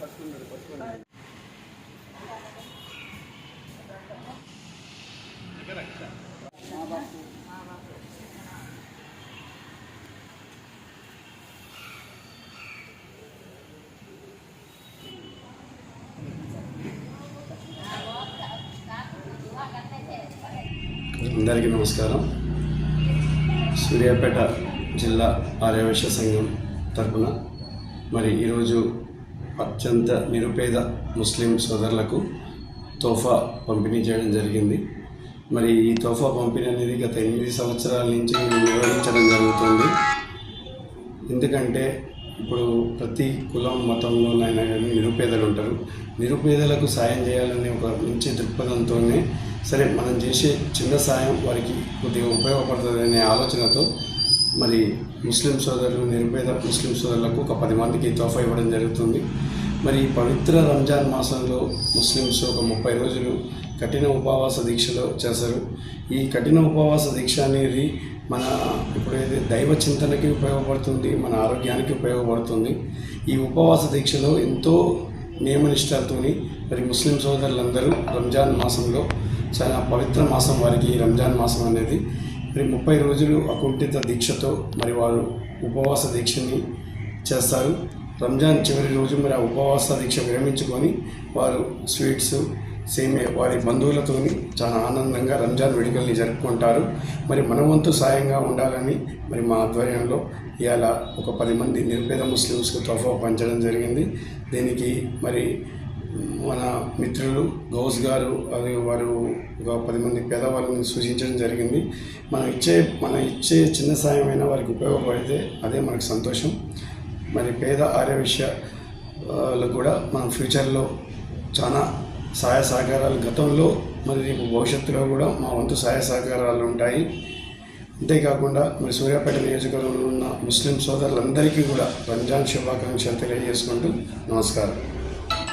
First ఉన్నది first ఉన్నది అందరికీ నమస్కారం. సూర్యాపేట జిల్లా ఆర్యవైశ్య సంఘం తరపున మరి ఈరోజు అత్యంత నిరుపేద ముస్లిం సోదరులకు తోఫా పంపిణీ చేయడం జరిగింది. మరి ఈ తోఫా పంపిణీ అనేది గత ఎనిమిది సంవత్సరాల నుంచి నిర్వహించడం జరుగుతుంది. ఎందుకంటే ఇప్పుడు ప్రతి కులం మతంలోనైనా కానీ నిరుపేదలు ఉంటారు. నిరుపేదలకు సాయం చేయాలనే ఒక మంచి దృక్పథంతోనే సరే మనం చేసే చిన్న సాయం వారికి కొద్దిగా ఉపయోగపడుతుందనే ఆలోచనతో మరి ముస్లిం సోదరులు నిరుపేద ముస్లిం సోదరులకు ఒక పది మందికి తోఫా ఇవ్వడం జరుగుతుంది. మరి పవిత్ర రంజాన్ మాసంలో ముస్లిమ్స్ ఒక ముప్పై రోజులు కఠిన ఉపవాస దీక్షలో చేస్తారు ఈ కఠిన ఉపవాస దీక్ష అనేది మన ఇప్పుడైతే దైవ చింతనకి ఉపయోగపడుతుంది మన ఆరోగ్యానికి ఉపయోగపడుతుంది. ఈ ఉపవాస దీక్షలో ఎంతో నియమనిష్టాలతోని మరి ముస్లిం సోదరులందరూ రంజాన్ మాసంలో చాలా పవిత్ర మాసం వారికి ఈ రంజాన్ మాసం అనేది మరి ముప్పై రోజులు అకుంఠిత దీక్షతో మరి వారు ఉపవాస దీక్షని చేస్తారు. రంజాన్ చివరి రోజు మరి ఆ ఉపవాస దీక్ష విరమించుకొని వారు స్వీట్స్ సేమే వారి బంధువులతోని చాలా ఆనందంగా రంజాన్ వేడుకల్ని జరుపుకుంటారు. మరి మన వంతు సాయంగా ఉండాలని మరి మా ఆధ్వర్యంలో ఇవాళ ఒక పది మంది నిరుపేద ముస్లిమ్స్కు తోఫా పంచడం జరిగింది. దీనికి మరి మన మిత్రులు గౌస్ గారు అది వారు ఒక పది మంది పేదవాళ్ళని సూచించడం జరిగింది. మనం ఇచ్చే మనం ఇచ్చే చిన్న సాయమైనా వారికి ఉపయోగపడితే అదే మనకు సంతోషం. మరి పేద ఆర్య విషయాలు కూడా మనం ఫ్యూచర్లో చాలా సహాయ సహకారాలు గతంలో మరి రేపు భవిష్యత్తులో కూడా మా వంతు సహాయ సహకారాలు ఉంటాయి. అంతేకాకుండా మరి సూర్యాపేట నియోజకవర్గంలో ఉన్న ముస్లిం సోదరులందరికీ కూడా రంజాన్ శుభాకాంక్షలు తెలియజేసుకుంటూ నమస్కారం.